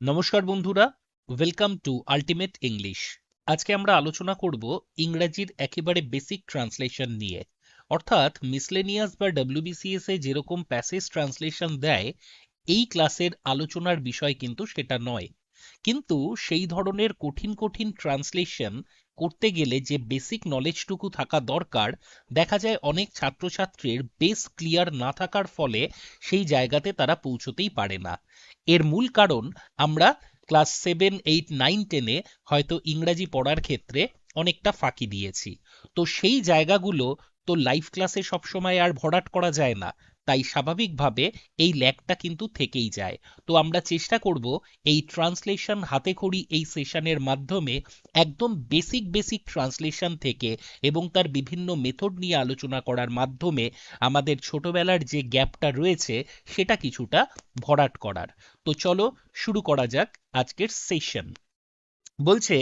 নমস্কার বন্ধুরা welcome to ultimate English আজকে আমরা আলোচনা করব ইংরেজির একেবারে বেসিক ট্রান্সলেশন নিয়ে। অর্থাৎ মিসলেনিয়াস বা ডব্লিউবিসিএস এ যেরকম প্যাসেজ ট্রান্সলেশন দেয়, এই ক্লাসের আলোচনার বিষয় কিন্তু সেটা নয়। কিন্তু সেই ধরনের কঠিন কঠিন ট্রান্সলেশন করতে গেলে যে বেসিক নলেজটুকু থাকা দরকার, দেখা যায় অনেক ছাত্রছাত্রীর বেস ক্লিয়ার না থাকার ফলে সেই জায়গাতে তারা পৌঁছতেই পারে না। এর মূল কারণ আমরা ক্লাস সেভেন, এইট, নাইন, টেনে হয়তো ইংরাজি পড়ার ক্ষেত্রে অনেকটা ফাঁকি দিয়েছি। তো সেই জায়গাগুলো তো লাইভ ক্লাসে সবসময় আর ভরাট করা যায় না। তাই স্বাভাবিকভাবে এই ল্যাগটা কিন্তু থেকেই যায়। তো আমরা চেষ্টা করব এই ট্রান্সলেশন হাতে খড়ি এই সেশনের মাধ্যমে একদম বেসিক বেসিক ট্রান্সলেশন থেকে এবং তার বিভিন্ন মেথড নিয়ে আলোচনা করার মাধ্যমে আমাদের ছোটবেলার যে গ্যাপটা রয়েছে সেটা কিছুটা ভরাট করার। তো চলো শুরু করা যাক আজকের সেশন। বলছে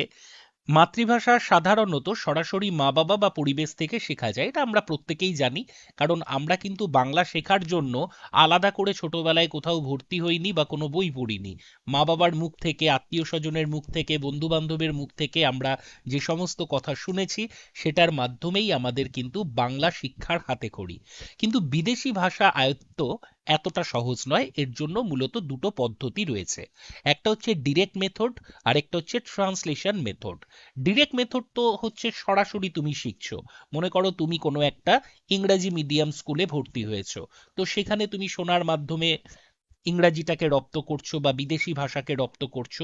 মাতৃভাষা সাধারণত সরাসরি মা বাবা বা পরিবেশ থেকে শেখা যায়, এটা আমরা প্রত্যেকেই জানি। কারণ আমরা কিন্তু বাংলা শেখার জন্য আলাদা করে ছোটবেলায় কোথাও ভর্তি হইনি বা কোনো বই পড়িনি। মা বাবার মুখ থেকে, আত্মীয় স্বজনের মুখ থেকে বন্ধু বান্ধবের মুখ থেকে আমরা যে সমস্ত কথা শুনেছি, সেটার মাধ্যমেই আমাদের কিন্তু বাংলা শিক্ষার হাতে খড়ি। কিন্তু বিদেশি ভাষা আয়ত্ত এতটা সহজ নয়, এর জন্য মূলত দুটো পদ্ধতি রয়েছে। একটা হচ্ছে ডিরেক্ট মেথড আর একটা হচ্ছে ট্রান্সলেশন মেথড ডিরেক্ট মেথড তো হচ্ছে সরাসরি তুমি শিখছো। মনে করো তুমি কোনো একটা ইংরাজি মিডিয়াম স্কুলে ভর্তি হয়েছো। তো সেখানে তুমি শোনার মাধ্যমে ইংরাজিটাকে রপ্ত করছ বা বিদেশি ভাষাকে রপ্ত করছ,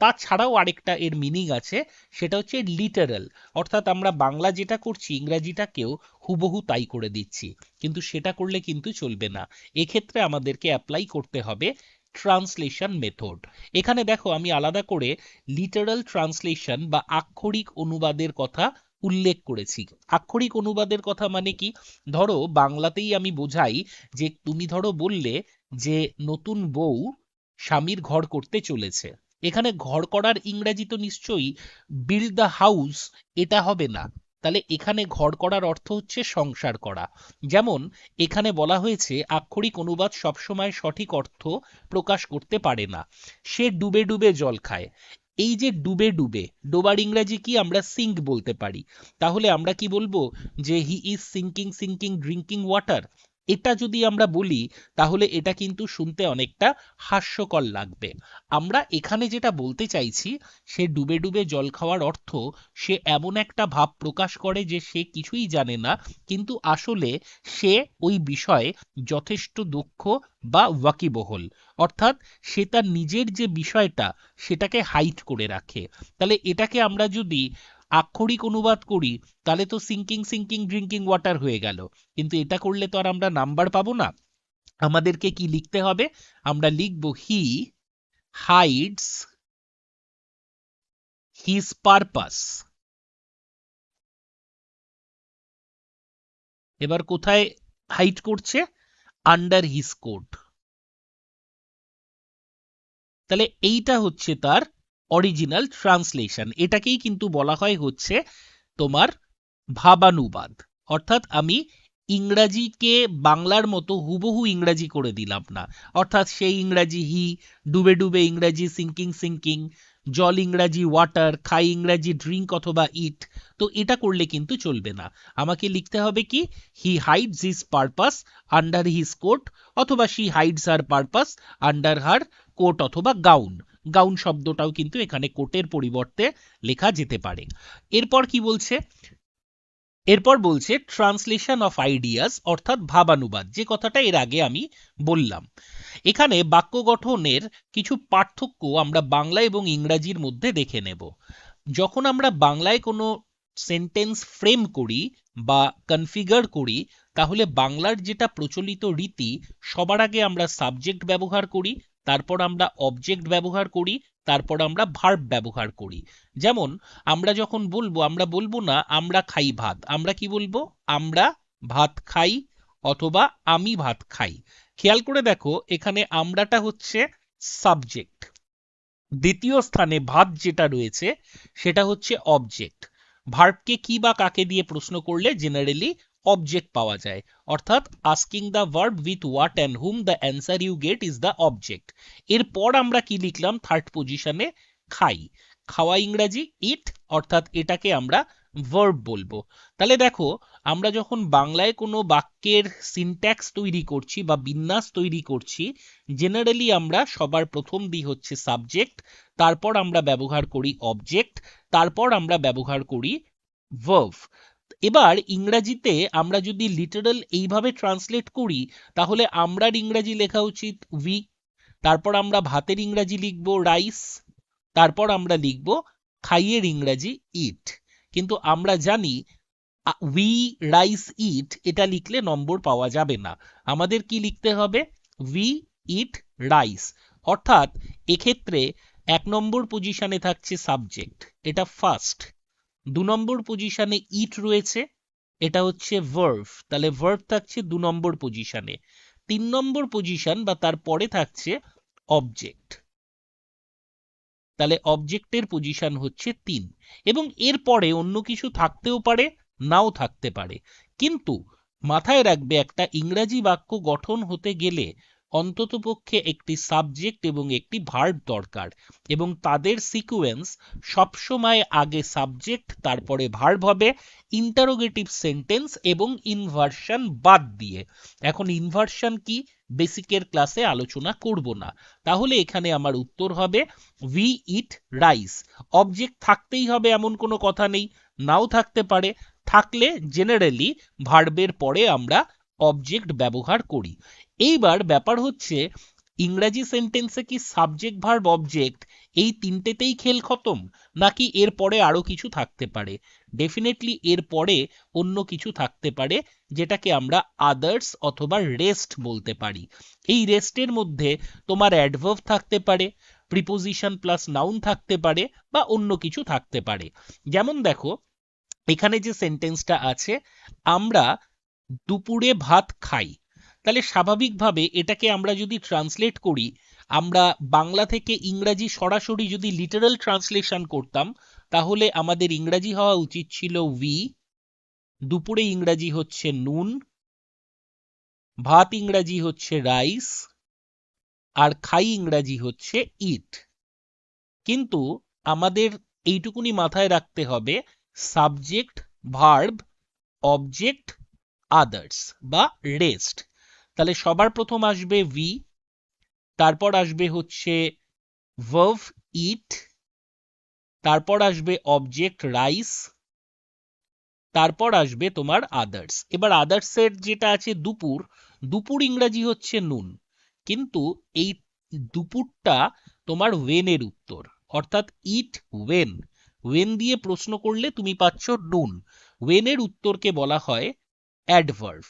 তাছাড়াও আরেকটা এর মিনিং আছে, সেটা হচ্ছে লিটারাল অর্থাৎ আমরা বাংলা যেটা করছি, ইংরাজিটাকেও হুবহু তাই করে দিচ্ছি। কিন্তু সেটা করলে কিন্তু চলবে না। এক্ষেত্রে আমাদেরকে অ্যাপ্লাই করতে হবে ট্রান্সলেশন মেথড এখানে দেখো, আমি আলাদা করে লিটারাল ট্রান্সলেশন বা আক্ষরিক অনুবাদের কথা উল্লেখ করেছি। আক্ষরিক অনুবাদের কথা মানে কি? ধরো, বাংলাতেই আমি বোঝাই যে, তুমি ধরো বললে যে নতুন বউ স্বামীর ঘর করতে চলেছে। এখানে ঘর করার ইংরেজি তো নিশ্চয়ই বিল্ড দ্য হাউস এটা হবে না। তাহলে এখানে ঘর করার অর্থ হচ্ছে সংসার করা। যেমন এখানে বলা হয়েছে, আক্ষরিক অনুবাদ সবসময় সঠিক অর্থ প্রকাশ করতে পারে না। সে ডুবে ডুবে জল খায়। এই যে ডুবে ডুবে, ডোবার ইংরাজি কি আমরা সিঙ্ক বলতে পারি? তাহলে আমরা কি বলব? যে he is sinking sinking drinking water এটা যদি আমরা বলি, তাহলে এটা কিন্তু শুনতে অনেকটা হাস্যকর লাগবে। আমরা এখানে যেটা বলতে চাইছি, সে ডুবে ডুবে জল খাওয়ার অর্থ, সে এমন একটা ভাব প্রকাশ করে যে সে কিছুই জানে না, কিন্তু আসলে সে ওই বিষয়ে যথেষ্ট দক্ষ বা ওয়াকিবহল। অর্থাৎ সে তার নিজের যে বিষয়টা, সেটাকে হাইট করে রাখে। তাহলে এটাকে আমরা যদি আক্ষরিক অনুবাদ করি, তাহলে তো সিঙ্কিং সিঙ্কিং ড্রিঙ্কিং ওয়াটার হয়ে গেল। কিন্তু এটা করলে তো আর আমরা নাম্বার পাবো না। আমাদেরকে কি লিখতে হবে? আমরা লিখব হি হাইডস হিজ পারপাস এবার কোথায় হাইট করছে? আন্ডার হিজ কোট তাহলে এইটা হচ্ছে তার অরিজিনাল ট্রান্সলেশন এটাকেই কিন্তু বলা হয় হচ্ছে তোমার ভাবানুবাদ। অর্থাৎ আমি ইংরাজিকে বাংলার মতো হুবহু ইংরাজি করে দিলাম না। অর্থাৎ সেই ইংরাজি হি, ডুবে ডুবে ইংরাজি, সিঙ্কিং সিঙ্কিং, জল ইংরাজি, ওয়াটার, খাই ইংরাজি, ড্রিঙ্ক অথবা ইট, তো এটা করলে কিন্তু চলবে না। আমাকে লিখতে হবে কি, he hides his purpose under his coat, অথবা she hides her purpose under her coat অথবা গাউন। গাউন শব্দটাও কিন্তু এখানে কোটের পরিবর্তে লেখা যেতে পারে। এরপর কি বলছে? এরপর বলছে ট্রান্সলেশন অফ আইডিয়াস অর্থাৎ ভাবানুবাদ, যে কথাটা এর আগে আমি বললাম। এখানে বাক্য গঠনের কিছু পার্থক্য আমরা বাংলা এবং ইংরাজির মধ্যে দেখে নেব। যখন আমরা বাংলায় কোনো সেন্টেন্স ফ্রেম করি বা কনফিগার করি, তাহলে বাংলার যেটা প্রচলিত রীতি, সবার আগে আমরা সাবজেক্ট ব্যবহার করি তারপর আমরা অবজেক্ট ব্যবহার করি, তারপর আমরা ভার্ব ব্যবহার করি। যেমন, আমরা যখন বলব, আমরা বলব না, আমরা খাই ভাত। আমরা কি বলব? আমরা ভাত খাই অথবা আমি ভাত খাই। খেয়াল করে দেখো, এখানে আমরাটা হচ্ছে সাবজেক্ট দ্বিতীয় স্থানে ভাত যেটা রয়েছে, সেটা হচ্ছে অবজেক্ট ভার্বকে কি বা কাকে দিয়ে প্রশ্ন করলে জেনারেলি অবজেক্ট পাওয়া যায়। অর্থাৎ asking the verb with what and whom the answer you get is the object এরপর আমরা কি লিখলাম? থার্ড পজিশনে খাই। খাওয়া ইংরাজি ইট অর্থাৎ এটাকে আমরা ভার্ব বলব। তাহলে দেখো, আমরা যখন বাংলায় কোনো বাক্যের সিনট্যাক্স তৈরি করছি বা বিন্যাস তৈরি করছি জেনারেলি আমরা সবার প্রথম দিই হচ্ছে সাবজেক্ট তারপর আমরা ব্যবহার করি অবজেক্ট তারপর আমরা ব্যবহার করি ভার্ভ এবার ইংরাজিতে আমরা যদি লিটারাল এইভাবে ট্রান্সলেট করি, তাহলে আমরার ইংরাজি লেখা উচিত উই তারপর আমরা ভাতের ইংরাজি লিখব রাইস তারপর আমরা লিখব খাইয়ের ইংরাজি ইট কিন্তু আমরা জানি উই রাইস ইট এটা লিখলে নম্বর পাওয়া যাবে না। আমাদের কি লিখতে হবে? উই ইট রাইস অর্থাৎ এক্ষেত্রে এক নম্বর পজিশনে থাকছে সাবজেক্ট এটা ফার্স্ট দু নম্বর পজিশনে ইট রয়েছে, এটা হচ্ছে ভার্ভ তাহলে ভার্ভ থাকছে দু নম্বর পজিশনে তিন নম্বর পজিশন বা তার পরে থাকছে অবজেক্ট তাহলে অবজেক্টের পজিশন হচ্ছে তিন, এবং এর পরে অন্য কিছু থাকতেও পারে, নাও থাকতে পারে। কিন্তু মাথায় রাখবে একটা ইংরাজি বাক্য গঠন হতে গেলে অন্ততপক্ষে একটি সাবজেক্ট এবং একটি ভার্ব দরকার এবং তাদের সিকুয়েন্স সবসময় আগে সাবজেক্ট, তারপরে ভার্ব হবে, ইন্টারোগেটিভ সেন্টেন্স এবং ইনভার্সন বাদ দিয়ে। এখন ইনভার্সন কি? বেসিকের ক্লাসে আলোচনা করব না। তাহলে এখানে আমার উত্তর হবে উই ইট রাইস অবজেক্ট থাকতেই হবে এমন কোনো কথা নেই। নাও থাকতে পারে। থাকলে জেনারেলি ভার্বের পরে আমরা অবজেক্ট ব্যবহার করি। এইবার ব্যাপার হচ্ছে, ইংরাজি সেন্টেন্সে কি সাবজেক্ট ভার্ব অবজেক্ট এই তিনটেতেই খেল খতম? নাকি এর পরে আরও কিছু থাকতে পারে? ডেফিনেটলি এর পরে অন্য কিছু থাকতে পারে, যেটাকে আমরা আদার্স অথবা রেস্ট বলতে পারি। এই রেস্টের মধ্যে তোমার অ্যাডভার্ভ থাকতে পারে প্রিপোজিশন প্লাস নাউন থাকতে পারে বা অন্য কিছু থাকতে পারে। যেমন দেখো, এখানে যে সেন্টেন্সটা আছে, আমরা দুপুরে ভাত খাই। তাহলে স্বাভাবিকভাবে এটাকে আমরা যদি ট্রান্সলেট করি, আমরা বাংলা থেকে ইংরাজি সরাসরি যদি লিটারাল ট্রান্সলেশন করতাম, তাহলে আমাদের ইংরাজি হওয়া উচিত ছিল উই দুপুরে ইংরাজি হচ্ছে নুন, ভাত ইংরাজি হচ্ছে রাইস আর খাই ইংরাজি হচ্ছে ইট কিন্তু আমাদের এইটুকুনি মাথায় রাখতে হবে সাবজেক্ট ভার্ব অবজেক্ট আদার্স বা রেস্ট তাহলে সবার প্রথম আসবে ভি তারপর আসবে হচ্ছে ভার্ভ ইট তারপর আসবে অবজেক্ট রাইস তারপর আসবে তোমার আদার্স এবার আদার্সের যেটা আছে দুপুর দুপুর ইংরাজি হচ্ছে নুন। কিন্তু এই দুপুরটা তোমার ওয়েনের উত্তর, অর্থাৎ ইট ওয়েন ওয়েন দিয়ে প্রশ্ন করলে তুমি পাচ্ছ নুন। ওয়েনের উত্তরকে বলা হয় অ্যাডভার্ভ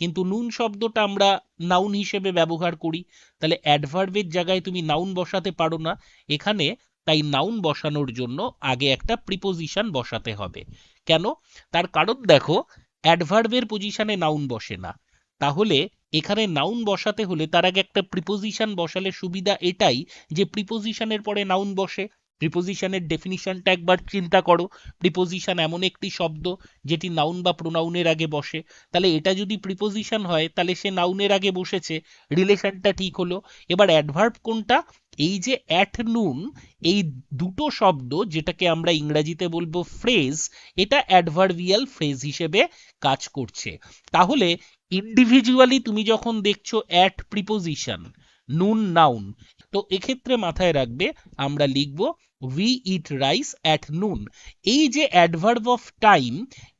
কিন্তু নুন শব্দটা আমরা নাউন হিসেবে ব্যবহার করি। তাহলে অ্যাডভার্বের জায়গায় তুমি নাউন বসাতে পারো না। এখানে তাই নাউন বসানোর জন্য আগে একটা প্রিপোজিশন বসাতে হবে। কেন? তার কারণ দেখো অ্যাডভার্বের পজিশনে নাউন বসে না। তাহলে এখানে নাউন বসাতে হলে তার আগে একটা প্রিপোজিশন বসালে সুবিধা এটাই যে প্রিপোজিশনের পরে নাউন বসে। প্রিপোজিশনের ডেফিনিশনটা একবার চিন্তা করো। প্রিপোজিশন এমন একটি শব্দ যেটি নাউন বা প্রোনাউনের আগে বসে। তাহলে এটা যদি প্রিপোজিশন হয়, তাহলে সে নাউনের আগে বসেছে। রিলেশনটা ঠিক হলো। এবার অ্যাডভার্ব কোনটা? এই যে অ্যাট নুন এই দুটো শব্দ, যেটাকে আমরা ইংরেজিতে বলব ফ্রেজ এটা অ্যাডভার্বিয়াল ফ্রেজ হিসেবে কাজ করছে। তাহলে ইন্ডিভিজুয়ালি তুমি যখন দেখছ অ্যাট প্রিপোজিশন নুন নাউন তো এক্ষেত্রে মাথায় রাখবে, আমরা লিখব we eat rice at noon এই যে অ্যাডভার্ব অফ টাইম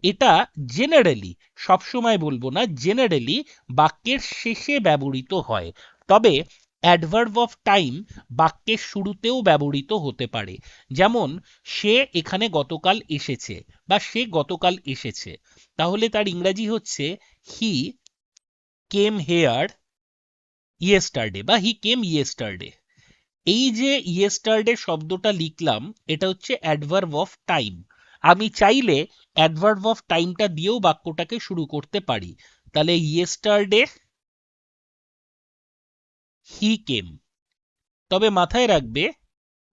এটা জেনারেলি সবসময় বলব না জেনারেলি বাক্যের শেষে ব্যবহৃত হয়। তবে অ্যাডভার্ব অফ টাইম বাক্যের শুরুতেও ব্যবহৃত হতে পারে। যেমন, সে এখানে গতকাল এসেছে বা সে গতকাল এসেছে। তাহলে তার ইংরাজি হচ্ছে হি কেম হেয়ার ইয়েস্টারডে বা হি কেম ইয়েস্টারডে এই যে ইয়েস্টারডে শব্দটা লিখলাম, এটা হচ্ছে অ্যাডভার্ব অফ টাইম আমি চাইলে অ্যাডভার্ব অফ টাইমটা দিয়েও বাক্যটাকে শুরু করতে পারি। তাহলে ইয়েস্টারডে হি কেম তবে মাথায় রাখবে,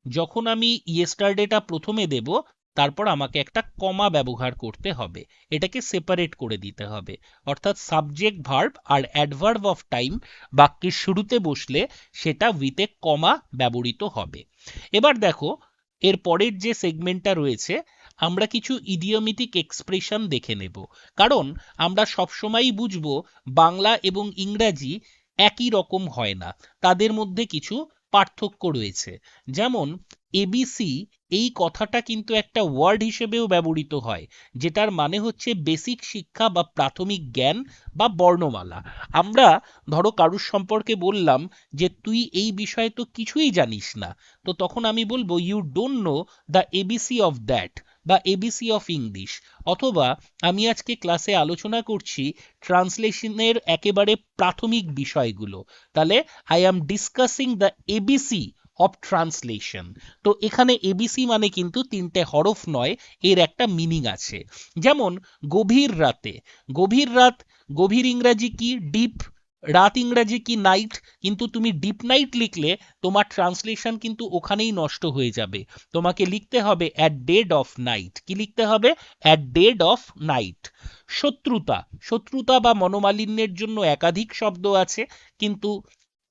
যখন আমি ইয়েস্টারডেটা প্রথমে দেব তারপর আমাকে একটা কমা ব্যবহার করতে হবে। এটাকে সেপারেট করে দিতে হবে। অর্থাৎ সাবজেক্ট ভার্ব আর অ্যাডভার্ব অফ টাইম বাক্যের শুরুতে বসলে সেটা উইথ কমা ব্যবহৃত হবে। এবার দেখো, এর পরের যে সেগমেন্টটা রয়েছে, আমরা কিছু ইডিওমিটিক এক্সপ্রেশন দেখে নেব। কারণ আমরা সবসময়ই বুঝব বাংলা এবং ইংরাজি একই রকম হয় না। তাদের মধ্যে কিছু পার্থক্য রয়েছে। যেমন এবিসি এই কথাটা কিন্তু একটা ওয়ার্ড হিসেবেও ব্যবহৃত হয়, যেটার মানে হচ্ছে বেসিক শিক্ষা বা প্রাথমিক জ্ঞান বা বর্ণমালা। আমরা ধরো কারুর সম্পর্কে বললাম যে, তুই এই বিষয়ে তো কিছুই জানিস না। তো তখন আমি বলব you don't know the ABC of that বা এবিসি অফ ইংলিশ অথবা আমি আজকে ক্লাসে আলোচনা করছি ট্রান্সলেশনের একেবারে প্রাথমিক বিষয়গুলো। তাহলে I am discussing the ABC of translation তো এখানে এবিসি মানে কিন্তু তিনটে হরফ নয়, এর একটা মিনিং আছে। যেমন, গভীর রাতে। গভীর রাত, গভীর ইংরাজি কি? ডিপ রাত ইংরাজি কি? নাইট কিন্তু তুমি ডিপ নাইট লিখলে তোমার ট্রান্সলেশন কিন্তু ওখানেই নষ্ট হয়ে যাবে। তোমাকে লিখতে হবে অ্যাট ডেড অফ নাইট কি লিখতে হবে? অ্যাট ডেড অফ নাইট শত্রুতা। শত্রুতা বা মনোমালিন্যের জন্য একাধিক শব্দ আছে, কিন্তু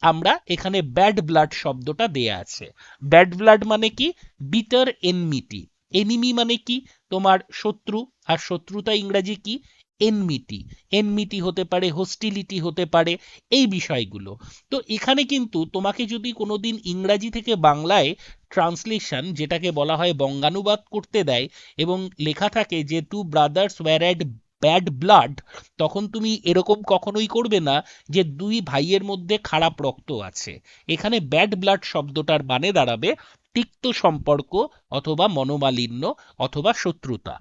আমরা এখানে ব্যাড ব্লাড শব্দটা দেয়া আছে। ব্যাড ব্লাড মানে কি? বিটার এনমিটি এনিমি মানে কি? তোমার শত্রু। আর শত্রুতা ইংরাজি কি? এনমিটি এনমিটি হতে পারে হোস্টিলিটি হতে পারে, এই বিষয়গুলো। তো এখানে কিন্তু তোমাকে যদি কোনোদিন ইংরাজি থেকে বাংলায় ট্রান্সলেশন যেটাকে বলা হয় বঙ্গানুবাদ করতে দেয়, এবং লেখা থাকে যে two brothers were at bad blood তখন তুমি এরকম কখনোই করবে না যে দুই ভাইয়ের মধ্যে খারাপ রক্ত আছে। এখানে ব্যাড ব্লাড শব্দটার মানে দাঁড়াবে তিক্ত সম্পর্ক অথবা মনোমালিন্য অথবা শত্রুতা।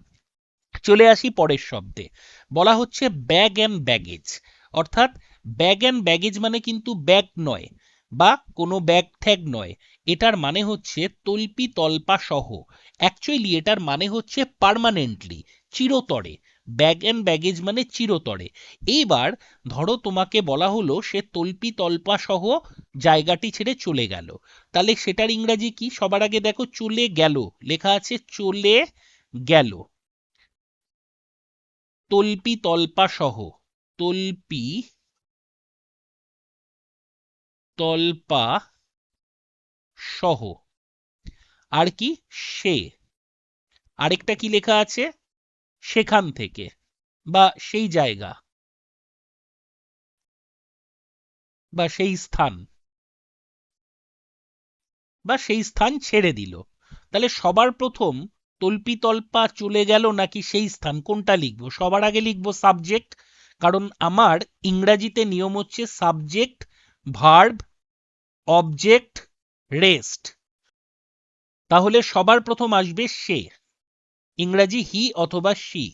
চলে আসি পরের শব্দে। বলা হচ্ছে ব্যাগ অ্যান্ড ব্যাগেজ অর্থাৎ ব্যাগ অ্যান্ড ব্যাগেজ মানে কিন্তু ব্যাগ নয় বা কোনো ব্যাগ ঠ্যাগ নয়। এটার মানে হচ্ছে তল্পি তল্পা সহ। অ্যাকচুয়ালি এটার মানে হচ্ছে পার্মানেন্টলি চিরতরে। ব্যাগ অ্যান্ড ব্যাগেজ মানে চিরতরে। এইবার ধরো তোমাকে বলা হলো সে তল্পি তল্পা সহ জায়গাটি ছেড়ে চলে গেল। তাহলে সেটার ইংরাজি কি? সবার আগে দেখো চলে গেল। লেখা আছে চলে গেল। তল্পি তল্পা সহ। তল্পি তল্পা সহ। আর কি? সে। আরেকটা কি লেখা আছে? সেখান থেকে বা সেই জায়গা বা সেই স্থান বা সেই স্থান ছেড়ে দিল। তাহলে সবার প্রথম তল্পি তল্পা চলে গেল নাকি সেই স্থান? কোনটা লিখব? সবার আগে লিখব সাবজেক্ট কারণ আমার ইংরাজিতে নিয়ম হচ্ছে সাবজেক্ট ভার্ব অবজেক্ট রেস্ট তাহলে সবার প্রথম আসবে সে। ইংরাজি হি অথবা সি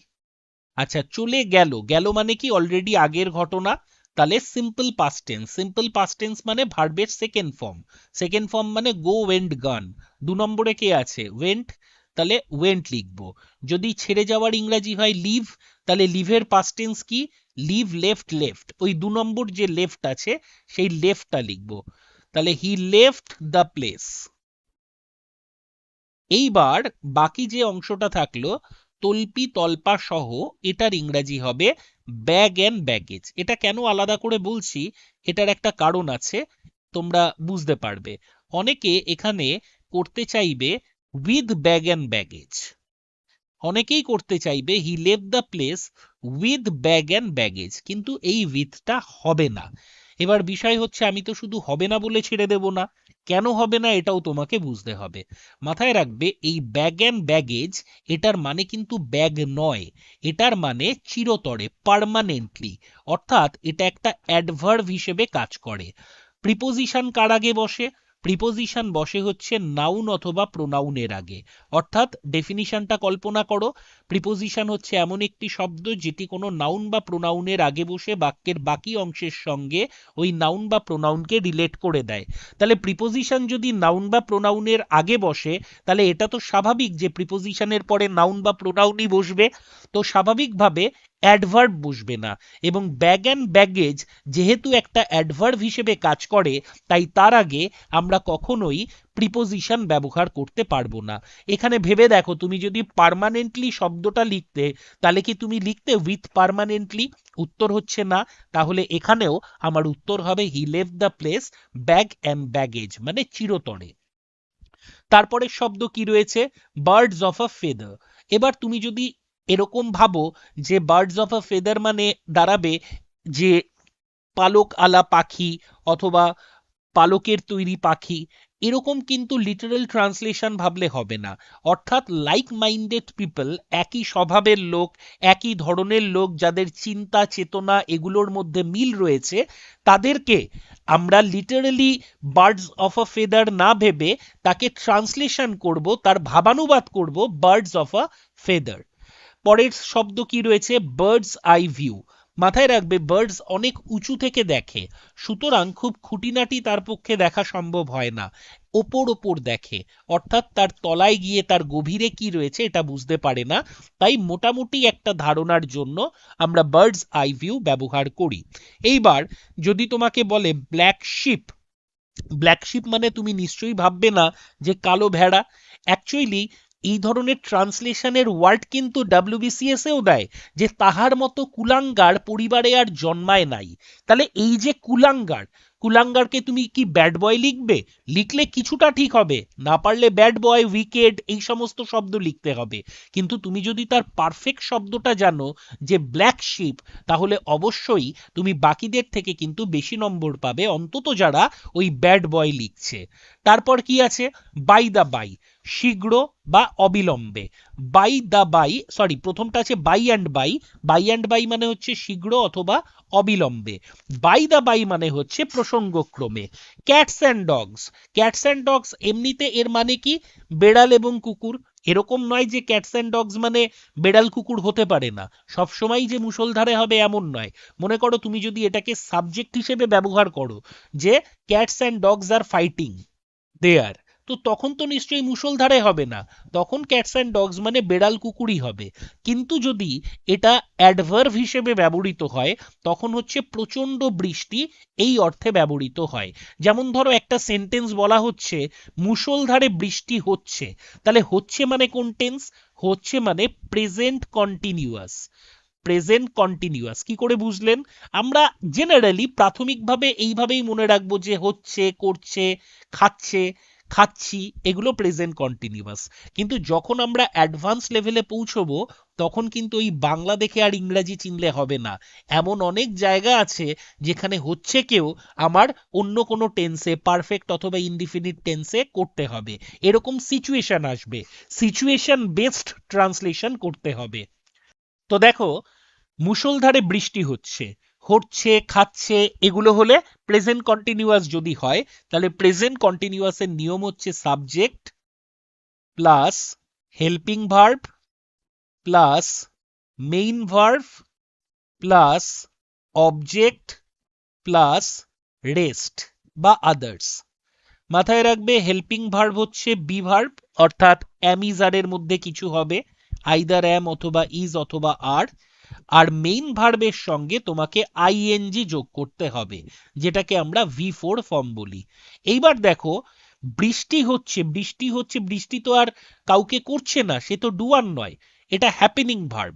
আচ্ছা চলে গেল। গেল মানে কি? অলরেডি আগের ঘটনা। তাহলে simple past tense simple past tense মানে ভার্বের সেকেন্ড ফর্ম সেকেন্ড ফর্ম মানে গো ওয়েন্ট গান দু নম্বরে কে আছে? ওয়েন্ট তাহলে ওয়েন্ট লিখব। যদি ছেড়ে যাওয়ার ইংরাজি হয় লিভ তাহলে লিভের পাস্ট টেন্স কি? লিভ লেফট লেফট ওই দু নম্বর যে লেফট আছে, সেই লেফটটা লিখব। তাহলে হি লেফট দ্য প্লেস এইবার বাকি যে অংশটা থাকল, তল্পি তল্পা সহ, এটার ইংরাজি হবে ব্যাগ অ্যান্ড ব্যাগেজ। এটা কেন আলাদা করে বলছি, এটার একটা কারণ আছে, তোমরা বুঝতে পারবে। অনেকে এখানে করতে চাইবে উইথ ব্যাগ অ্যান্ড ব্যাগেজ অনেকেই করতে চাইবে he Lev the place with bag and baggage কিন্তু এই উইথটা হবে না। এবার বিষয় হচ্ছে, আমি তো শুধু হবে না বলে ছেড়ে দেব না। কেন হবে না এটাও তোমাকে বুঝতে হবে। মাথায় রাখবে, এই ব্যাগ অ্যান্ড ব্যাগেজ এটার মানে কিন্তু ব্যাগ নয়, এটার মানে চিরতরে পারমানেন্টলি অর্থাৎ এটা একটা অ্যাডভার্ভ হিসেবে কাজ করে। প্রিপোজিশন কার আগে বসে? প্রিপোজিশন বসে হচ্ছে নাউন অথবা প্রোনাউনের আগে। অর্থাৎ ডেফিনিশনটা কল্পনা করো প্রিপোজিশন হচ্ছে এমন একটি শব্দ যেটি কোনো নাউন বা প্রোনাউনের আগে বসে বাক্যের বাকি অংশের সঙ্গে ওই নাউন বা প্রোনাউনকে রিলেট করে দেয়। তাহলে প্রিপোজিশন যদি নাউন বা প্রোনাউনের আগে বসে, তাহলে এটা তো স্বাভাবিক যে প্রিপোজিশনের পরে নাউন বা প্রোনাউনই বসবে। তো স্বাভাবিকভাবে অ্যাডভার্ব বসবে না। এবং ব্যাগ অ্যান্ড ব্যাগেজ যেহেতু একটা অ্যাডভার্ব হিসেবে কাজ করে, তাই তার আগে আমরা কখনোই প্রিপোজিশন ব্যবহার করতে পারব না। এখানে ভেবে দেখো, তুমি যদি পার্মানেন্টলি শব্দটা লিখতে, তাহলে কি তুমি লিখতে উইথ পার্মানেন্টলি উত্তর হচ্ছে না। তাহলে এখানেও আমার উত্তর হবে he Lev the place bag and baggage মানে চিরতরে। তারপরের শব্দ কি রয়েছে? বার্ডস অফ আ ফেদার এবার তুমি যদি এরকম ভাবো যে বার্ডস অফ আ ফেদার মানে দাঁড়াবে যে পালক আলা পাখি অথবা পালকের তৈরি পাখি। এরকম কিন্তু লিটারাল ট্রান্সলেশন ভাবলে হবে না। অর্থাৎ লাইক মাইন্ডেড পিপল একই স্বভাবের লোক, একই ধরনের লোক যাদের চিন্তা, চেতনা এগুলোর মধ্যে মিল রয়েছে, তাদেরকে আমরা literally birds of a feather না ভেবে তাকে ট্রান্সলেশন করব, তার ভাবানুবাদ করব বার্ডস অফ আ ফেদার পরের শব্দ কি রয়েছে? বার্ডস আই ভিউ মাথায় রাখবে বার্ডস অনেক উঁচু থেকে দেখে। সুতরাং খুব খুঁটিনাটি তার পক্ষে দেখা সম্ভব হয় না। ওপর ওপর দেখে। অর্থাৎ তার তলায় গিয়ে তার গভীরে কি রয়েছে এটা বুঝতে পারে না। তাই মোটামুটি একটা ধারণার জন্য আমরা বার্ডস আই ভিউ ব্যবহার করি। এইবার যদি তোমাকে বলে ব্ল্যাক শিপ ব্ল্যাক শিপ মানে তুমি নিশ্চয়ই ভাববে না যে কালো ভেড়া। অ্যাকচুয়ালি এই ধরনের ট্রান্সলেশনের ওয়ার্ড কিন্তু ডাব্লিউবিসিএস এও দেয়, যে তাহার মতো কুলাঙ্গার পরিবারে আর জন্মায় নাই। তাহলে এই যে কুলাঙ্গার, কুলাঙ্গারকে তুমি কি ব্যাড বয় লিখবে? লিখলে কিছুটা ঠিক হবে, না পারলে ব্যাড বয় উইকেড এই সমস্ত শব্দ লিখতে হবে। কিন্তু তুমি যদি তার পারফেক্ট শব্দটা জানো, যে ব্ল্যাক শিপ তাহলে অবশ্যই তুমি বাকিদের থেকে কিন্তু বেশি নম্বর পাবে, অন্তত যারা ওই ব্যাড বয় লিখছে। তারপর কি আছে? বাই দা বাই শীঘ্র বা অবিলম্বে। বাই দা বাই সরি প্রথমটা আছে by and by by and by মানে হচ্ছে শীঘ্র অথবা অবিলম্বে। বাই দা বাই মানে হচ্ছে প্রসঙ্গক্রমে। Cats and dogs cats and dogs এমনিতে এর মানে কি? বেড়াল এবং কুকুর। এরকম নয় যে ক্যাটস অ্যান্ড ডগস মানে বেড়াল কুকুর হতে পারে না। সবসময় যে মুষলধারে হবে এমন নয়। মনে করো তুমি যদি এটাকে সাবজেক্ট হিসেবে ব্যবহার করো যে ক্যাটস অ্যান্ড ডগস আর ফাইটিং দেয়ার তো তখন তো নিশ্চয়ই মুষলধারে হবে না। তখন ক্যাটস অ্যান্ড ডগস মানে বেড়াল কুকুরই হবে। কিন্তু যদি এটা অ্যাডভার্ভ হিসেবে ব্যবহৃত হয়, তখন হচ্ছে প্রচণ্ড বৃষ্টি এই অর্থে ব্যবহৃত হয়। যেমন ধরো একটা সেন্টেন্স বলা হচ্ছে, মুষলধারে বৃষ্টি হচ্ছে। তাহলে হচ্ছে মানে কোন টেন্স হচ্ছে মানে প্রেজেন্ট কন্টিনিউয়াস প্রেজেন্ট কন্টিনিউয়াস কি করে বুঝলেন? আমরা জেনারেলি প্রাথমিকভাবে এইভাবেই মনে রাখব যে হচ্ছে, করছে, খাচ্ছে। খাচ্ছি, এগুলো প্রেজেন্ট কন্টিনিউয়াস কিন্তু যখন আমরা অ্যাডভান্স লেভেলে পৌঁছবো, তখন কিন্তু ওই বাংলা দেখে আর ইংরাজি চিনলে হবে না। এমন অনেক জায়গা আছে যেখানে হচ্ছে কেউ আমার অন্য কোনো টেন্সে পারফেক্ট অথবা ইনডিফিনিট টেন্সে করতে হবে। এরকম সিচুয়েশন আসবে। সিচুয়েশন বেসড ট্রান্সলেশন করতে হবে। তো দেখো, মুষলধারে বৃষ্টি হচ্ছে। হচ্ছে, খাচ্ছে, এগুলো হলে প্রেজেন্ট কন্টিনিউয়াস যদি হয়, তাহলে প্রেজেন্ট কন্টিনিউয়াসের নিয়ম হচ্ছে subject plus helping verb plus main verb plus object plus rest বা আদার্স মাথায় রাখবে হেল্পিং ভার্ব হচ্ছে বি ভার্ব অর্থাৎ অ্যামিজারের মধ্যে কিছু হবে আইদার অ্যাম অথবা ইজ অথবা আর আর মেইন ভার্বের সঙ্গে তোমাকে আইএনজি যোগ করতে হবে, যেটাকে আমরা ভি ফোর ফর্ম বলি। এইবার দেখো, বৃষ্টি হচ্ছে বৃষ্টি হচ্ছে, বৃষ্টি তো আর কাউকে করছে না, সে তো ডুয়ার নয়, এটা হ্যাপেনিং ভার্ব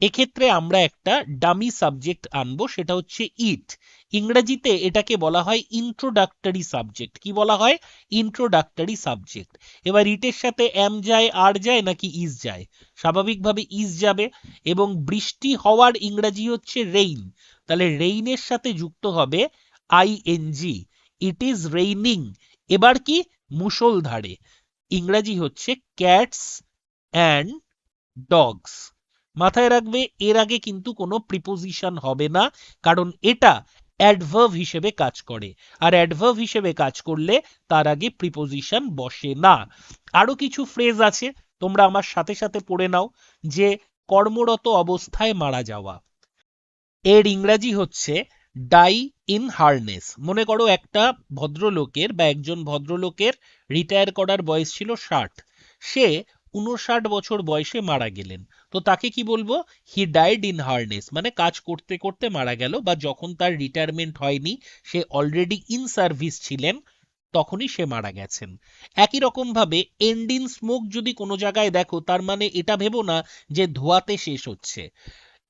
এক্ষেত্রে আমরা একটা ডামি সাবজেক্ট আনব, সেটা হচ্ছে ইট ইংরেজিতে এটাকে বলা হয় ইন্ট্রোডাক্টরি সাবজেক্ট কি বলা হয়? ইন্ট্রোডাক্টরি সাবজেক্ট এবার ইটের সাথে এম যায় আর যায়, নাকি ইজ যায়? স্বাভাবিকভাবে ইজ যাবে এবং বৃষ্টি হওয়ার ইংরেজি হচ্ছে রেইন তাহলে রেইনের সাথে যুক্ত হবে আইএনজি ইট ইজ রেইনিং এবার কি? মুষলধারে। ইংরেজি হচ্ছে ক্যাটস অ্যান্ড ডগস মাথায় রাখবে, এর আগে কিন্তু কোনো প্রিপোজিশন হবে না, কারণ এটা অ্যাডভার্ভ হিসেবে কাজ করে। আর অ্যাডভার্ভ হিসেবে কাজ করলে তার আগে প্রিপোজিশন বসে না। আরও কিছু ফ্রেজ আছে, তোমরা আমার সাথে সাথে পড়ে নাও, যে কর্মরত অবস্থায় মারা যাওয়া। এর ইংরাজি হচ্ছে ডাই ইন হারনেস মনে করো একটা ভদ্রলোকের বা একজন ভদ্রলোকের রিটায়ার করার বয়স ছিল ষাট। সে উনষাট বছর বয়সে মারা গেলেন। তো তাকে কি বলব? হি ডাইড ইন হার্নেস মানে কাজ করতে করতে মারা গেল বা যখন তার রিটায়ারমেন্ট হয়নি, সে অলরেডি ইন সার্ভিস ছিলেন, তখনই সে মারা গেছেন। একই রকম ভাবে ইন স্মোক যদি কোনো জায়গায় দেখো, তার মানে এটা ভেবো না যে ধোয়াতে শেষ হচ্ছে।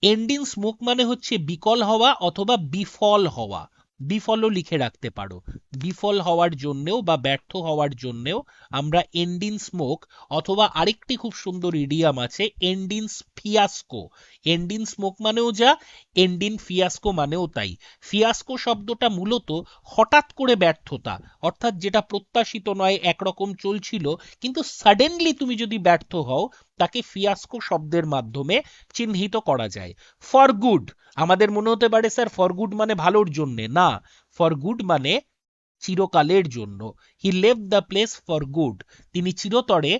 এন্ড ইন স্মোক মানে হচ্ছে বিকল হওয়া অথবা বিফল হওয়া। বিফলও লিখে রাখতে পারো। বিফল হওয়ার জন্যেও বা ব্যর্থ হওয়ার জন্যেও আমরা এন্ড ইন স্মোক অথবা আরেকটি খুব সুন্দর ইডিয়াম আছে end fiasco end in smoke মানেও যা এন্ড ইন ফিয়াস্কো মানেও তাই। ফিয়াস্কো শব্দটা মূলত হঠাৎ করে ব্যর্থতা, অর্থাৎ যেটা প্রত্যাশিত নয়, একরকম চলছিল, কিন্তু সাডেনলি তুমি যদি ব্যর্থ হও তাকে ফিয়াস্কো শব্দের মাধ্যমে চিহ্নিত করা যায়। ফর গুড, আমাদের মনে হতে পারে স্যার, ফর গুড মানে ভালোর জন্যে। না, ফর গুড মানে চিরকালের জন্য। হি লেভ দ্য প্লেস ফর গুড। তিনি চিরতরে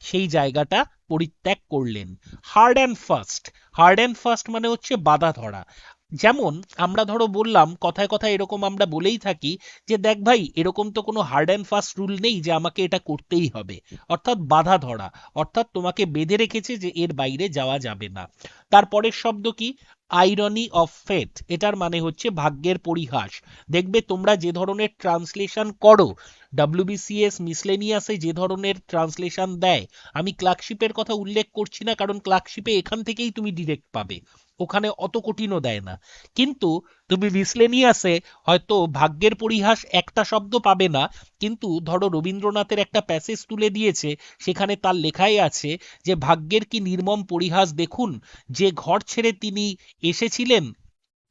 সেই জায়গাটা পরিত্যাগ করলেন। Hard and fast. Hard and fast মানে হচ্ছে বাধা ধরা। যেমন আমরা ধরো বললাম, কথায় কথায় এরকম আমরা বলেই থাকি যে, দেখ ভাই, এরকম তো কোনো হার্ড অ্যান্ড ফাস্ট রুল নেই যে, আমাকে এটা করতেই হবে। অর্থাৎ বাধা ধরা, অর্থাৎ তোমাকে বেঁধে রেখেছে যে, এর বাইরে যাওয়া যাবে না। তারপরের শব্দ কি? আইরনি অফ ফেথ এটার মানে হচ্ছে ভাগ্যের পরিহাস। দেখবে তোমরা যে ধরনের ট্রান্সলেশন করো ডাব্লিউবিসিএস মিসলেনিয়াসে যে ধরনের ট্রান্সলেশন দেয়, আমি ক্লার্কশিপের কথা উল্লেখ করছি না, কারণ ক্লার্কশিপে এখান থেকেই তুমি ডিরেক্ট পাবে। ওখানে অত কঠিনও দেয় না। কিন্তু তুমি মিসলেনিয়াসে হয়তো ভাগ্যের পরিহাস একটা শব্দ পাবে না, কিন্তু ধরো রবীন্দ্রনাথের একটা প্যাসেজ তুলে দিয়েছে, সেখানে তার লেখাই আছে যে, ভাগ্যের কি নির্মম পরিহাস দেখুন, যে ঘর ছেড়ে তিনি এসেছিলেন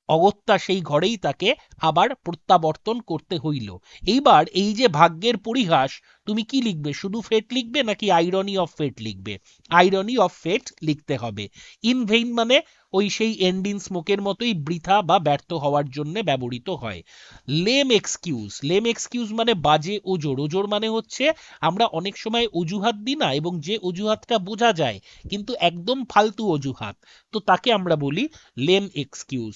অগত্যা সেই ঘরেই তাকে আবার প্রত্যাবর্তন করতে হইল। এইবার এই যে ভাগ্যের পরিহাস, তুমি কি লিখবে? শুধু ফেট লিখবে নাকি আইরনি অফ ফেট লিখবে? আইরনি অফ ফেট লিখতে হবে। ইন ভেইন মানে ওই সেই এন্ডিন স্মোকের মতোই বৃথা বা ব্যর্থ হওয়ার জন্য ব্যবহৃত হয়। লেম এক্সকিউজ লেম এক্সকিউজ মানে বাজে ওজোর। ওজোর মানে হচ্ছে আমরা অনেক সময় অজুহাত দিই না এবং যে অজুহাতটা বোঝা যায়, কিন্তু একদম ফালতু অজুহাত। তো তাকে আমরা বলি lame excuse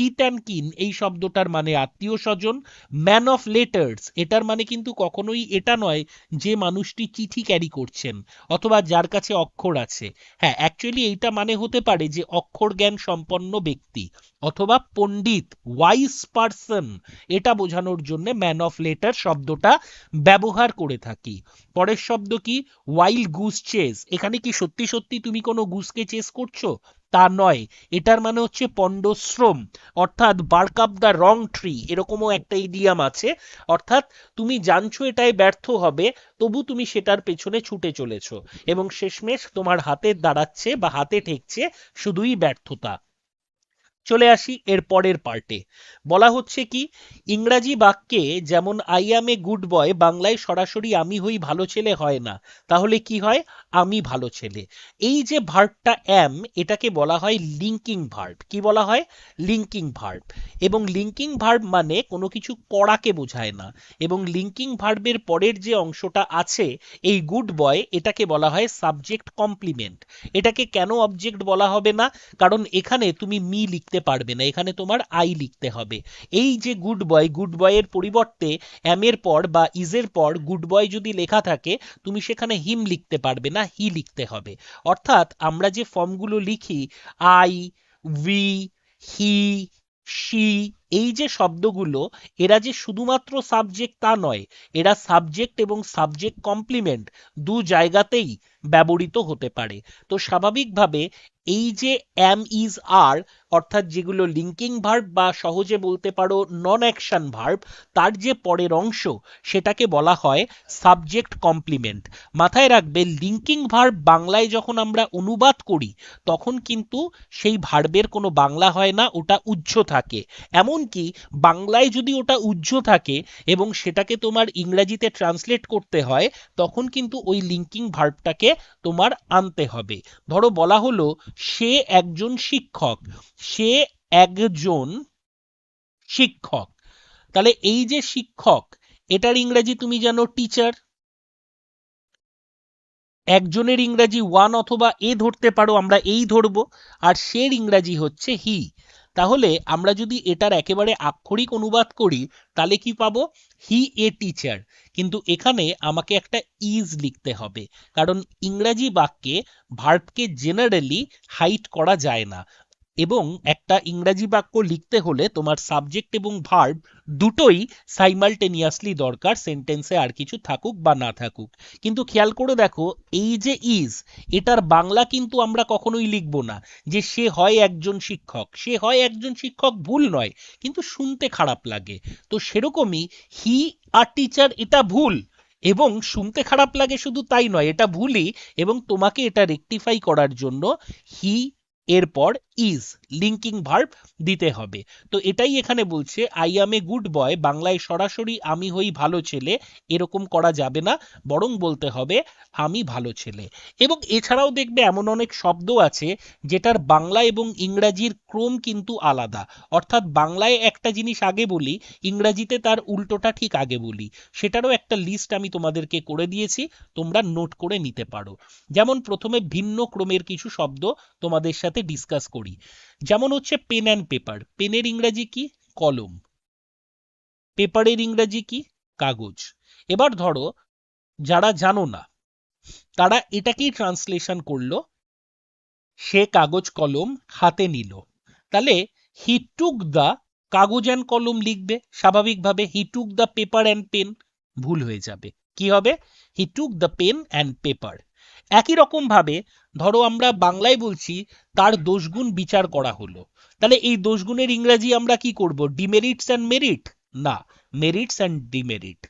kit and kin, এই শব্দটার মানে আত্মীয় স্বজন, ম্যান অফ লেটার্স, এটার মানে কিন্তু কখনোই এটা নয় যে মানুষটি চিঠি ক্যারি করছেন অথবা যার কাছে অক্ষর আছে। হ্যাঁ অ্যাকচুয়ালি এইটা মানে হতে পারে যে অক্ষর জ্ঞান সম্পন্ন ব্যক্তি অথবা পণ্ডিত ওয়াইস পার্সন এটা বোঝানোর জন্য ম্যান অফ লেটার শব্দটা ব্যবহার করে থাকি। পরের শব্দ কি? ওয়াইল্ড গুস চেস, এখানে কি সত্যি সত্যি তুমি কোনো গুসকে চেস করছ? তা নয়। এটার মানে হচ্ছে পণ্ডশ্রম, অর্থাৎ bark up the wrong tree এরকমও একটা ইডিয়াম আছে। অর্থাৎ তুমি জানছো এটাই ব্যর্থ হবে, তবু তুমি সেটার পেছনে ছুটে চলেছো। এবং শেষমেশ তোমার হাতে দাঁড়াচ্ছে বা হাতে ঠেকছে শুধুই ব্যর্থতা। চলে আসি এর পরের পার্টে। বলা হচ্ছে কি, ইংরাজি বাক্যে যেমন I am a good boy বাংলায় সরাসরি আমি হই ভালো ছেলে হয় না। তাহলে কি হয়? আমি ভালো ছেলে। এই যে ভার্বটা অ্যাম এটাকে বলা হয় লিঙ্কিং ভার্ব কি বলা হয়? লিঙ্কিং ভার্ব এবং লিঙ্কিং ভার্ব মানে কোনো কিছু করাকে বোঝায় না। এবং লিঙ্কিং ভার্বের পরের যে অংশটা আছে, এই গুড বয় এটাকে বলা হয় সাবজেক্ট কমপ্লিমেন্ট এটাকে কেন অবজেক্ট বলা হবে না? কারণ এখানে তুমি মি লিখতে পারবে না, এখানে তোমার আই লিখতে হবে। এই যে গুড বয় গুড বয়ের পরিবর্তে অ্যামের পর বা ইজের পর গুড বয় যদি লেখা থাকে, তুমি সেখানে হিম লিখতে পারবে না। হি লিখতে হবে। অর্থাৎ আমরা যে ফর্মগুলো লিখি, আই উই হি সি এই যে শব্দগুলো, এরা যে শুধুমাত্র সাবজেক্ট তা নয়, এরা সাবজেক্ট এবং সাবজেক্ট কমপ্লিমেন্ট দু জায়গাতেই ব্যবহৃত হতে পারে। তো স্বাভাবিকভাবে এই যে অ্যাম ইজ আর অর্থাৎ যেগুলো লিঙ্কিং ভার্ব বা সহজে বলতে পারো নন অ্যাকশন ভার্ব তার যে পরের অংশ, সেটাকে বলা হয় সাবজেক্ট কমপ্লিমেন্ট মাথায় রাখবে লিঙ্কিং ভার্ব বাংলায় যখন আমরা অনুবাদ করি, তখন কিন্তু সেই ভার্বের কোনো বাংলা হয় না, ওটা উজ্জ থাকে। এমনকি বাংলায় যদি ওটা উজ্জ থাকে এবং সেটাকে তোমার ইংরাজিতে ট্রান্সলেট করতে হয়, তখন কিন্তু ওই লিঙ্কিং ভার্বটাকে তোমার আনতে হবে। ধরো বলা হলো সে একজন শিক্ষক, সে একজন শিক্ষক। তাহলে এই যে শিক্ষক, এটার ইংরেজি তুমি জানো টিচার একজনের ইংরাজি ওয়ান অথবা এ ধরতে পারো, আমরা এই ধরবো, আর সের ইংরাজি হচ্ছে হি তাহলে আমরা যদি এটার একেবারে আক্ষরিক অনুবাদ করি, তাহলে কি পাবো? হি এ টিচার কিন্তু এখানে আমাকে একটা ইজ লিখতে হবে। কারণ ইংরাজি বাক্যে ভার্বকে জেনারেলি হাইট করা যায় না। এবং একটা ইংরাজি বাক্য লিখতে হলে তোমার সাবজেক্ট এবং ভার্ব দুটোই সাইমালটেনিয়াসলি দরকার সেন্টেন্সে আর কিছু থাকুক বা না থাকুক। কিন্তু খেয়াল করে দেখো, এই যে ইজ এটার বাংলা কিন্তু আমরা কখনোই লিখব না। যে সে হয় একজন শিক্ষক, সে হয় একজন শিক্ষক ভুল নয়, কিন্তু শুনতে খারাপ লাগে। তো সেরকমই হি আর টিচার এটা ভুল। এবং শুনতে খারাপ লাগে শুধু তাই নয়, এটা ভুলই এবং তোমাকে এটা রেকটিফাই করার জন্য হি এরপর ইজ লিঙ্কিং ভার্ব দিতে হবে। তো এটাই এখানে বলছে I am a good boy বাংলায় সরাসরি আমি হই ভালো ছেলে, এরকম করা যাবে না, বরং বলতে হবে আমি ভালো ছেলে। এবং এছাড়াও দেখবে এমন অনেক শব্দ আছে, যেটার বাংলা এবং ইংরাজির ক্রম কিন্তু আলাদা। অর্থাৎ বাংলায় একটা জিনিস আগে বলি, ইংরাজিতে তার উল্টোটা ঠিক আগে বলি। সেটারও একটা লিস্ট আমি তোমাদেরকে করে দিয়েছি, তোমরা নোট করে নিতে পারো। যেমন প্রথমে ভিন্ন ক্রমের কিছু শব্দ তোমাদের সাথে ডিসকাস করি। যেমন হচ্ছে পেন অ্যান্ড পেপার পেনের ইংরাজি কি? কলম। পেপারের ইংরাজি কি? কাগজ। এবার ধরো, যারা জানো না, তারা এটাকেই ট্রান্সলেশন করল। সে কাগজ কলম হাতে নিল। তাহলে হি টুক দ্য কাগজ অ্যান্ড কলম লিখবে। স্বাভাবিকভাবে he took the paper and pen ভুল হয়ে যাবে। কি হবে? He took the pen and paper একই রকম ভাবে ধরো আমরা বাংলায় বলছি, তার দোষগুণ বিচার করা হলো। তাহলে এই দোষগুণের ইংরাজি আমরা কি করব? ডিমেরিটস অ্যান্ড মেরিট না মেরিটস অ্যান্ড ডিমেরিট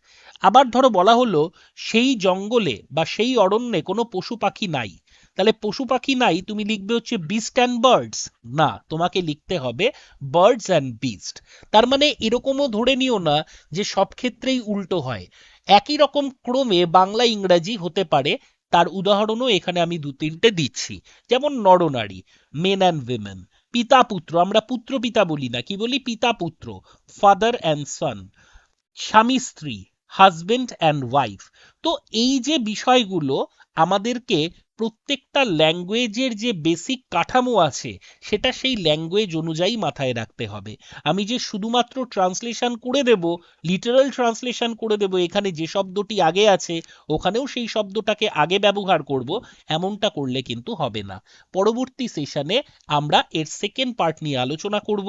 আবার ধরো বলা হলো, সেই জঙ্গলে বা সেই অরণ্যে কোনো পশু পাখি নাই। তাহলে পশু পাখি নাই, তুমি লিখবে হচ্ছে বিস্ট অ্যান্ড বার্ডস না, তোমাকে লিখতে হবে বার্ডস অ্যান্ড বিস্ট তার মানে এরকমও ধরে নিও না যে সব ক্ষেত্রেই উল্টো হয়। একই রকম ক্রমে বাংলা ইংরাজি হতে পারে তার উদাহরণও এখানে আমি দু তিনটে দিচ্ছি। যেমন নরনারী মেন অ্যান্ড উইমেন পিতা পুত্র আমরা পুত্র পিতা বলি না, কি বলি? পিতা পুত্র ফাদার অ্যান্ড সন স্বামী, স্ত্রী হাজবেন্ড অ্যান্ড ওয়াইফ তো এই যে বিষয়গুলো আমাদেরকে প্রত্যেকটা ল্যাঙ্গুয়েজের যে বেসিক কাঠামো আছে, সেটা সেই ল্যাঙ্গুয়েজ অনুযায়ী মাথায় রাখতে হবে। আমি যে শুধুমাত্র ট্রান্সলেশন করে দেব লিটারাল ট্রান্সলেশন করে দেব, এখানে যে শব্দটি আগে আছে, ওখানেও সেই শব্দটাকে আগে ব্যবহার করব, এমনটা করলে কিন্তু হবে না। পরবর্তী সেশনে আমরা এর সেকেন্ড পার্ট নিয়ে আলোচনা করব।